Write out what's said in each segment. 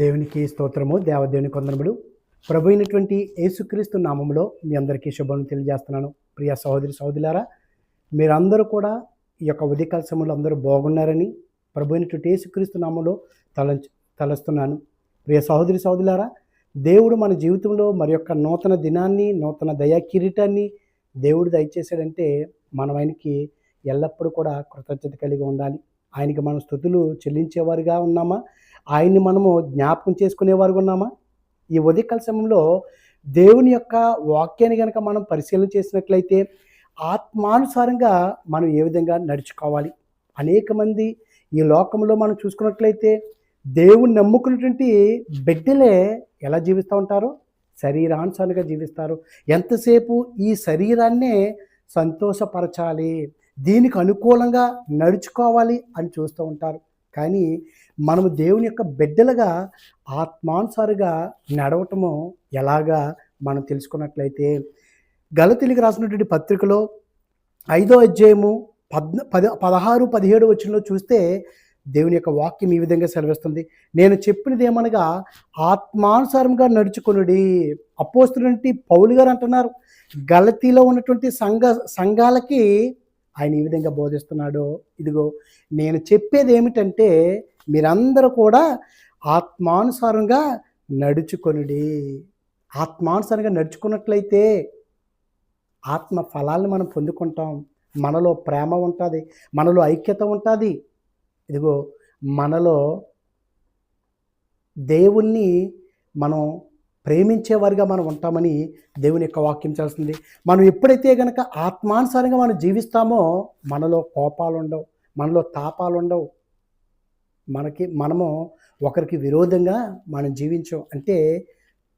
దేవునికి స్తోత్రము. దేవదేవుని కొందరములు ప్రభు అయినటువంటి యేసుక్రీస్తు నామములో మీ అందరికీ శుభం తెలియజేస్తున్నాను. ప్రియ సహోదరి సహోదరులారా మీరందరూ కూడా ఈ యొక్క ఉదయకాల సమయంలో అందరూ బాగున్నారని ప్రభు అయినటువంటి యేసుక్రీస్తు నామంలో తల తలస్తున్నాను. ప్రియ సహోదరి సహోదరులారా దేవుడు మన జీవితంలో మరి యొక్క నూతన దినాన్ని నూతన దయా కిరీటాన్ని దేవుడు దయచేశాడంటే మనం ఆయనకి ఎల్లప్పుడూ కూడా కృతజ్ఞత కలిగి ఉండాలి. ఆయనకి మనం స్థుతులు చెల్లించేవారుగా ఉన్నామా? ఆయన్ని మనము జ్ఞాపకం చేసుకునేవారు ఉన్నామా? ఈ ఉదయకాల సమయంలో దేవుని యొక్క వాక్యాన్ని కనుక మనం పరిశీలన చేసినట్లయితే ఆత్మానుసారంగా మనం ఏ విధంగా నడుచుకోవాలి? అనేక మంది ఈ లోకంలో మనం చూసుకున్నట్లయితే దేవుని నమ్ముకున్నటువంటి బిడ్డలే ఎలా జీవిస్తూ ఉంటారో? శరీరానుసారంగా జీవిస్తారు. ఎంతసేపు ఈ శరీరాన్నే సంతోషపరచాలి? దీనికి అనుకూలంగా నడుచుకోవాలి అని చూస్తూ ఉంటారు. కానీ మనము దేవుని యొక్క బిడ్డలుగా ఆత్మానుసారిగా నడవటము ఎలాగా మనం తెలుసుకున్నట్లయితే గలతీలికి రాసినటువంటి పత్రికలో ఐదో అధ్యాయము పద్ పద పదహారు పదిహేడు వచ్చినలో చూస్తే దేవుని యొక్క వాక్యం ఈ విధంగా సెలవిస్తుంది. నేను చెప్పినది ఏమనగా ఆత్మానుసారంగా నడుచుకునుడి. అపోస్తులంటి పౌలు గారు అంటున్నారు. గలతీలో ఉన్నటువంటి సంఘ సంఘాలకి ఆయన ఈ విధంగా బోధిస్తున్నాడు. ఇదిగో నేను చెప్పేది ఏమిటంటే మీరందరూ కూడా ఆత్మానుసారంగా నడుచుకొనుడి. ఆత్మానుసారంగా నడుచుకున్నట్లయితే ఆత్మ ఫలాలను మనం పొందుకుంటాం. మనలో ప్రేమ ఉంటుంది మనలో ఐక్యత ఉంటుంది. ఇదిగో మనలో దేవుణ్ణి మనం ప్రేమించేవారిగా మనం ఉంటామని దేవుని యొక్క వాక్యం చేస్తుంది. మనం ఎప్పుడైతే కనుక ఆత్మానుసారంగా మనం జీవిస్తామో మనలో కోపాలు ఉండవు మనలో తాపాలు ఉండవు. మనకి మనము ఒకరికి విరోధంగా మనం జీవించాం. అంటే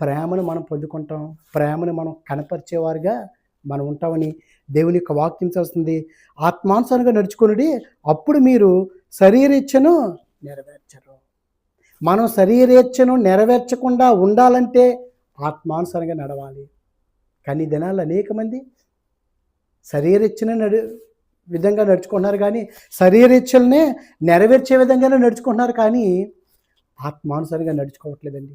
ప్రేమను మనం పొందుకుంటాం ప్రేమను మనం కనపరిచేవారుగా మనం ఉంటామని దేవుని యొక్క వాక్యం చేస్తుంది. ఆత్మానుసారంగా నడుచుకుని అప్పుడు మీరు శరీరేచ్ఛను నెరవేర్చరు. మనం శరీరేచ్ఛను నెరవేర్చకుండా ఉండాలంటే ఆత్మానుసరంగా నడవాలి. కానీ దినాలు దినాల్లో అనేక మంది శరీరేచ్ఛను నడు విధంగా నడుచుకుంటున్నారు కానీ శరీరేచ్ఛలనే నెరవేర్చే విధంగానే నడుచుకుంటున్నారు కానీ ఆత్మానుసరంగా నడుచుకోవట్లేదండి.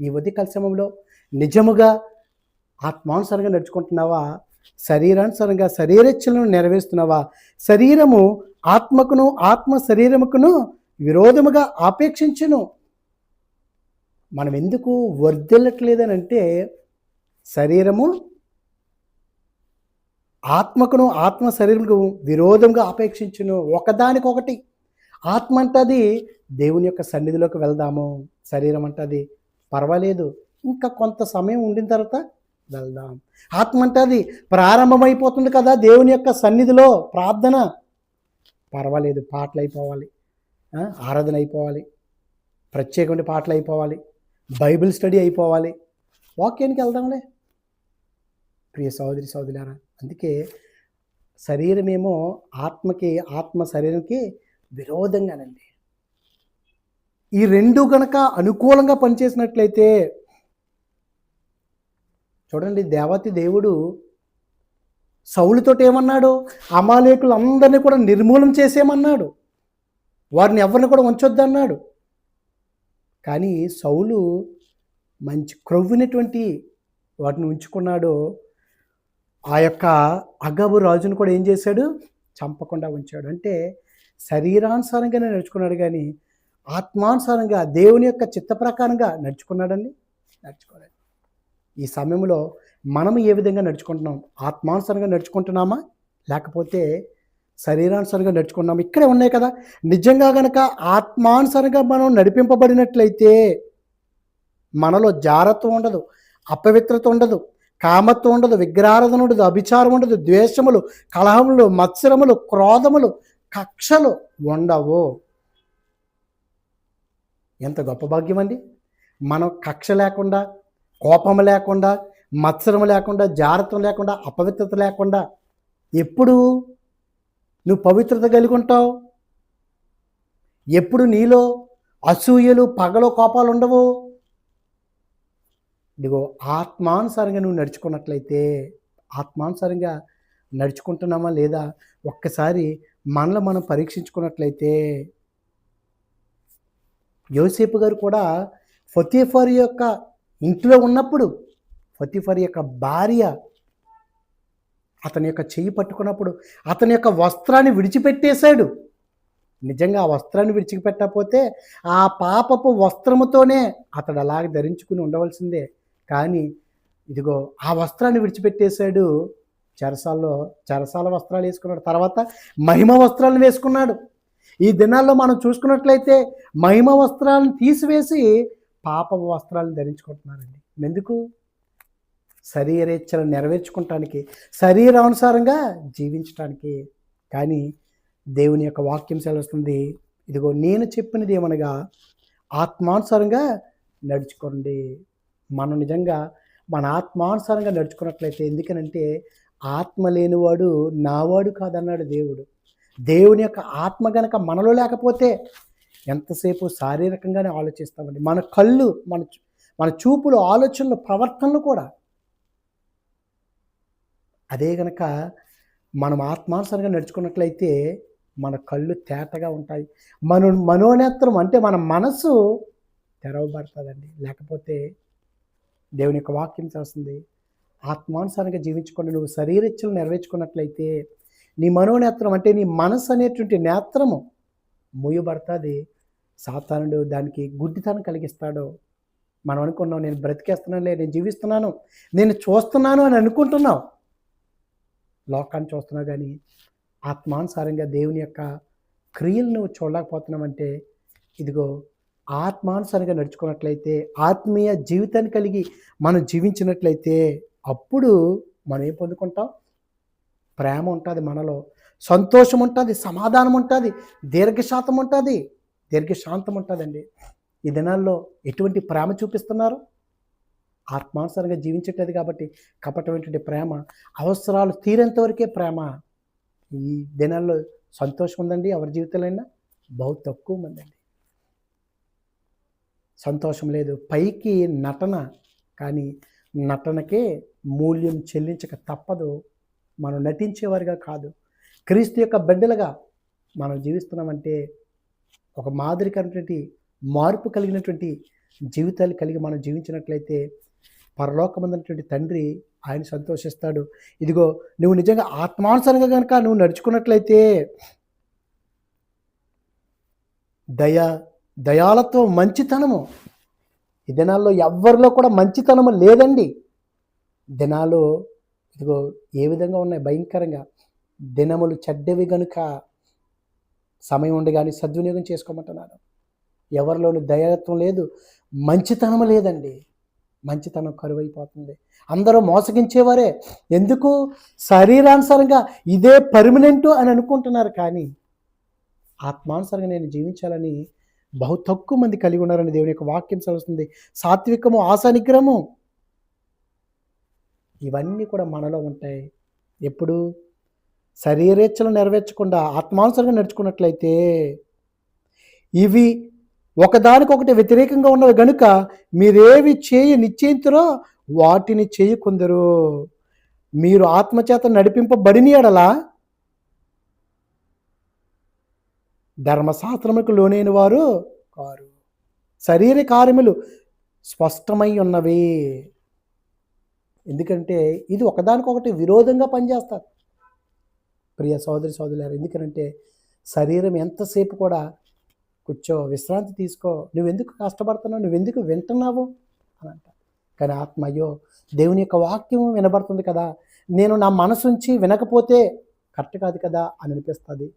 ఈ ఉదయ కలసమంలో నిజముగా ఆత్మానుసరంగా నడుచుకుంటున్నావా? శరీరానుసరంగా శరీరేచ్ఛలను నెరవేరుస్తున్నావా? శరీరము ఆత్మకును ఆత్మ శరీరముకును విరోధముగా ఆపేక్షించును. మనం ఎందుకు వర్ధిల్లట్లేదని అంటే శరీరము ఆత్మకును ఆత్మ శరీరంకు విరోధంగా ఆపేక్షించును ఒకదానికొకటి. ఆత్మ అంటది దేవుని యొక్క సన్నిధిలోకి వెళ్దాము. శరీరం అంటది పర్వాలేదు. ఇంకా కొంత సమయం ఉండిన తర్వాత వెళ్దాం. ఆత్మ అంటది ప్రారంభమైపోతుంది కదా దేవుని యొక్క సన్నిధిలో ప్రార్థన. పర్వాలేదు పాటలు అయిపోవాలి ఆరాధన అయిపోవాలి ప్రత్యేకమైన పాటలు అయిపోవాలి బైబిల్ స్టడీ అయిపోవాలి. వాక్యానికి వెళ్దాంలే. ప్రియ సహోదరి సోదరులారా అందుకే శరీరమేమో ఆత్మకి ఆత్మ శరీరంకి విరోధంగానండి. ఈ రెండు కనుక అనుకూలంగా పనిచేసినట్లయితే చూడండి దేవతి దేవుడు సౌలుతోటి ఏమన్నాడు? అమాలేకులు అందరినీ కూడా నిర్మూలన చేసేయమన్నాడు. వారిని ఎవరిని కూడా ఉంచొద్దన్నాడు. కానీ సౌలు మంచి క్రొవ్వినటువంటి వాటిని ఉంచుకున్నాడు ఆ యొక్క అగబు రాజును కూడా ఏం చేశాడు? చంపకుండా ఉంచాడు. అంటే శరీరానుసారంగానే నడుచుకున్నాడు కానీ ఆత్మానుసారంగా దేవుని యొక్క చిత్త ప్రకారంగా నడుచుకున్నాడండి? నడుచుకోలేదు. ఈ సమయంలో మనం ఏ విధంగా నడుచుకుంటున్నాం? ఆత్మానుసారంగా నడుచుకుంటున్నామా? లేకపోతే శరీరానుసారంగా నడుచుకున్నాం ఇక్కడే ఉన్నాయి కదా. నిజంగా గనక ఆత్మానుసారంగా మనం నడిపింపబడినట్లయితే మనలో జారత్వం ఉండదు అపవిత్రత ఉండదు కామత్వం ఉండదు విగ్రహారాధన ఉండదు అభిచారం ఉండదు ద్వేషములు కలహములు మత్సరములు క్రోధములు కక్షలు ఉండవు. ఎంత గొప్ప భాగ్యం అండి. మనం కక్ష లేకుండా కోపం లేకుండా మత్సరం లేకుండా జారత్వం లేకుండా అపవిత్రత లేకుండా ఎప్పుడు నువ్వు పవిత్రత కలిగి ఉంటావు. ఎప్పుడు నీలో అసూయలు పగలు కోపాలు ఉండవు. ఇదిగో ఆత్మానుసారంగా నువ్వు నడుచుకున్నట్లయితే ఆత్మానుసారంగా నడుచుకుంటున్నామా లేదా ఒక్కసారి మనలో మనం పరీక్షించుకున్నట్లయితే యోసేపు గారు కూడా ఫతీఫర్ యొక్క ఇంట్లో ఉన్నప్పుడు ఫతీఫర్ యొక్క భార్య అతని యొక్క చెయ్యి పట్టుకున్నప్పుడు అతని యొక్క వస్త్రాన్ని విడిచిపెట్టేశాడు. నిజంగా ఆ వస్త్రాన్ని విడిచిపెట్టకపోతే ఆ పాపపు వస్త్రముతోనే అతడు అలాగే ధరించుకుని ఉండవలసిందే. కానీ ఇదిగో ఆ వస్త్రాన్ని విడిచిపెట్టేశాడు. చెరసాల్లో చెరసాల వస్త్రాలు వేసుకున్నాడు. తర్వాత మహిమ వస్త్రాలను వేసుకున్నాడు. ఈ దినాల్లో మనం చూసుకున్నట్లయితే మహిమ వస్త్రాలను తీసివేసి పాప వస్త్రాలను ధరించుకుంటున్నారండి. ఎందుకు? శరీరేచ్ఛలను నెరవేర్చుకుంటానికి శరీరానుసారంగా జీవించటానికి. కానీ దేవుని యొక్క వాక్యం సెలవుస్తుంది ఇదిగో నేను చెప్పినది ఏమనగా ఆత్మానుసారంగా నడుచుకోండి. మనం నిజంగా మన ఆత్మానుసారంగా నడుచుకున్నట్లయితే ఎందుకనంటే ఆత్మ లేనివాడు నావాడు కాదన్నాడు దేవుడు. దేవుని యొక్క ఆత్మ గనక మనలో లేకపోతే ఎంతసేపు శారీరకంగానే ఆలోచిస్తామండి. మన కళ్ళు మన మన చూపులు ఆలోచనలు ప్రవర్తనలు కూడా అదే గనక మనం ఆత్మానుసారంగా నడుచుకున్నట్లయితే మన కళ్ళు తేటగా ఉంటాయి. మన మనోనేత్రం అంటే మన మనసు తెరవబడుతుందండి. లేకపోతే దేవుని యొక్క వాక్యం చేస్తుంది ఆత్మానుసారంగా జీవించుకుని నువ్వు శరీరచ్చలు నెరవేర్చుకున్నట్లయితే నీ మనోనేత్రం అంటే నీ మనసు అనేటువంటి నేత్రము మూయబడుతుంది. సాతానుడు దానికి గుడ్డితనం కలిగిస్తాడు. మనం అనుకున్నాం నేను బ్రతికేస్తున్నానులే నేను జీవిస్తున్నాను నేను చూస్తున్నాను అని అనుకుంటున్నావు. లోకాన్ని చూస్తున్నా కానీ ఆత్మానుసారంగా దేవుని యొక్క క్రియలు నువ్వు చూడలేకపోతున్నామంటే ఇదిగో ఆత్మానుసారంగా నడుచుకున్నట్లయితే ఆత్మీయ జీవితాన్ని కలిగి మనం జీవించినట్లయితే అప్పుడు మనం ఏం పొందుకుంటాం? ప్రేమ ఉంటుంది మనలో సంతోషం ఉంటుంది సమాధానం ఉంటుంది దీర్ఘశాతం ఉంటుంది దీర్ఘశాంతం ఉంటుందండి. ఈ దినాల్లో ఎటువంటి ప్రేమ చూపిస్తున్నారు? ఆత్మానుసారంగా జీవించట్లేదు కాబట్టి కపటమైనటువంటి ప్రేమ అవసరాలు తీరేంత వరకే ప్రేమ. ఈ దినాల్లో సంతోషం ఉందండి ఎవరి జీవితంలో బహు తక్కువ మంది అండి. సంతోషం లేదు. పైకి నటన కానీ నటనకే మూల్యం చెల్లించక తప్పదు. మనం నటించేవారిగా కాదు. క్రీస్తు యొక్క బిడ్డలుగా మనం జీవిస్తున్నామంటే ఒక మాదిరికైనటువంటి మార్పు కలిగినటువంటి జీవితాలు కలిగి మనం జీవించినట్లయితే పరలోకమందినటువంటి తండ్రి ఆయన సంతోషిస్తాడు. ఇదిగో నువ్వు నిజంగా ఆత్మానుసరంగా కనుక నువ్వు నడుచుకున్నట్లయితే దయ దయాలత్వం మంచితనము. ఈ దినాల్లో ఎవరిలో కూడా మంచితనము లేదండి. దినాలు ఇదిగో ఏ విధంగా ఉన్నాయి? భయంకరంగా. దినములు చెడ్డవి గనుక సమయం ఉండి కానీ సద్వినియోగం చేసుకోమంటున్నాను ఎవరిలోనూ దయత్వం లేదు మంచితనం లేదండి. మంచితనం కరువైపోతుంది. అందరూ మోసగించేవారే. ఎందుకు? శరీరానుసారంగా ఇదే పర్మనెంట్ అని అనుకుంటున్నారు కానీ ఆత్మానుసారంగా నేను జీవించాలని బహు తక్కువ మంది కలిగి ఉన్నారని దేవుని యొక్క వాక్యం చదువుతుంది సాత్వికము ఆశానిగ్రహము ఇవన్నీ కూడా మనలో ఉంటాయి. ఎప్పుడు? శరీరేచ్ఛలు నెరవేర్చకుండా ఆత్మానుసరంగా నడుచుకున్నట్లయితే ఇవి ఒకదానికొకటి వ్యతిరేకంగా ఉన్నవి గనుక మీరేవి చేయ నిశ్చయింతురో వాటిని చేయకుందరు మీరు ఆత్మచేత నడిపింపబడిన ఎడలా ధర్మశాస్త్రములకు లోనైన వారు కారు. శరీర కార్యములు స్పష్టమై ఉన్నవి. ఎందుకంటే ఇది ఒకదానికొకటి విరోధంగా పనిచేస్తారు. ప్రియ సోదరి సోదరులారు ఎందుకంటే శరీరం ఎంతసేపు కూడా కూర్చో విశ్రాంతి తీసుకో. నువ్వెందుకు కష్టపడుతున్నావు? నువ్వెందుకు వింటున్నావు? అని అంట కానీ ఆత్మ అయ్యో దేవుని యొక్క వాక్యం వినబడుతుంది కదా. నేను నా మనసుంచి వినకపోతే కరెక్ట్ కాదు కదా అని అనిపిస్తుంది.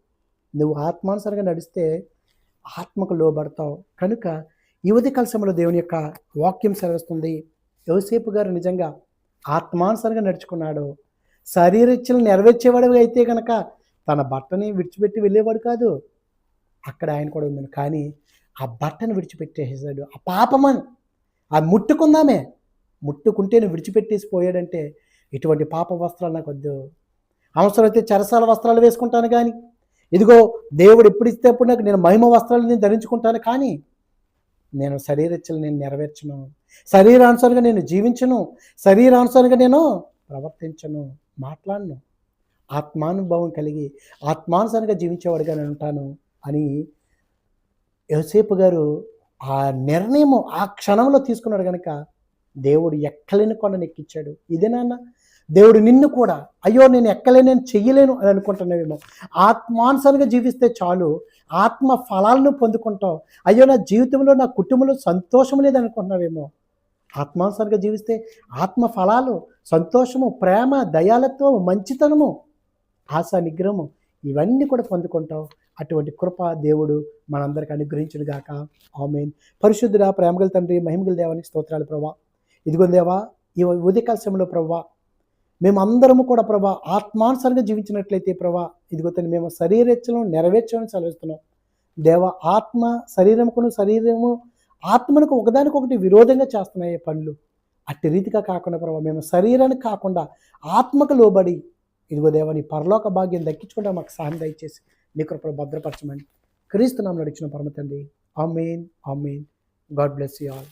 నువ్వు ఆత్మానుసారంగా నడిస్తే ఆత్మకు లోబడతావు. కనుక యువతి కలసంలో దేవుని యొక్క వాక్యం సెలవిస్తుంది. యోసేపు గారు నిజంగా ఆత్మానుసారంగా నడుచుకున్నాడు. శరీరచ్చలు నెరవేర్చేవాడు అయితే కనుక తన బట్టని విడిచిపెట్టి వెళ్ళేవాడు కాదు. అక్కడ ఆయన కూడా ఉన్నాడు కానీ ఆ బట్టను విడిచిపెట్టేసాడు ఆ పాపమని ఆ ముట్టుకుందామే. ముట్టుకుంటేనే విడిచిపెట్టేసి పోయాడంటే ఇటువంటి పాప వస్త్రాలు నాకు వద్దు. అవసరమైతే చెరసాల వస్త్రాలు వేసుకుంటాను కానీ ఇదిగో దేవుడు ఎప్పుడు ఇస్తే అప్పుడు నాకు నేను మహిమ వస్త్రాలు నేను ధరించుకుంటాను కానీ నేను శరీరచ్చలు నేను నెరవేర్చను. శరీరానుసారంగా నేను జీవించను. శరీరానుసారంగా నేను ప్రవర్తించను. మాట్లాడను. ఆత్మానుభవం కలిగి ఆత్మానుసారంగా జీవించేవాడిగా నేను ఉంటాను. అని యోసేపు గారు ఆ నిర్ణయం ఆ క్షణంలో తీసుకున్నాడు కనుక దేవుడు ఎక్కలేని కొండను ఎక్కించాడు ఇదే నాన్న దేవుడు నిన్ను కూడా అయ్యో నేను ఎక్కలేను నేను చెయ్యలేను అని అనుకుంటున్నావేమో. ఆత్మానుసారంగా జీవిస్తే చాలు ఆత్మ ఫలాలను పొందుకుంటావు. అయ్యో నా జీవితంలో నా కుటుంబంలో సంతోషం లేదు అనుకుంటున్నావేమో. ఆత్మానుసారంగా జీవిస్తే ఆత్మ ఫలాలు సంతోషము ప్రేమ దయాలత్వము మంచితనము ఆశ నిగ్రహము ఇవన్నీ కూడా పొందుకుంటావు. అటువంటి కృప దేవుడు మనందరికి అనుగ్రహించుడు గాక. ఆమెన్. పరిశుద్ధుడ ప్రేమగల తండ్రి మహిమగల దేవానికి స్తోత్రాలు ప్రభా. ఇదిగో దేవా ఈ ఉదయకాల సమయంలో ప్రభా మేమందరము కూడా ప్రభా ఆత్మానుసారంగా జీవించినట్లయితే ప్రభా ఇదిగో తండ్రి మేము శరీరెచ్చలను నెరవేర్చమని సెలవిస్తున్నాం. దేవ ఆత్మ శరీరముకును శరీరము ఆత్మనకు ఒకదానికొకటి విరోధంగా చేస్తున్నాయి పనులు. అట్టి రీతిగా కాకుండా ప్రభావ మేము శరీరానికి కాకుండా ఆత్మకు లోబడి ఇదిగో దేవని పరలోక భాగ్యం దక్కించుకుంటే మాకు సహాయం దయచేసి నీ కృపను భద్రపరచమని క్రీస్తు నామలు నడిచిన పరమ తండ్రి. Amen amen. God bless you all.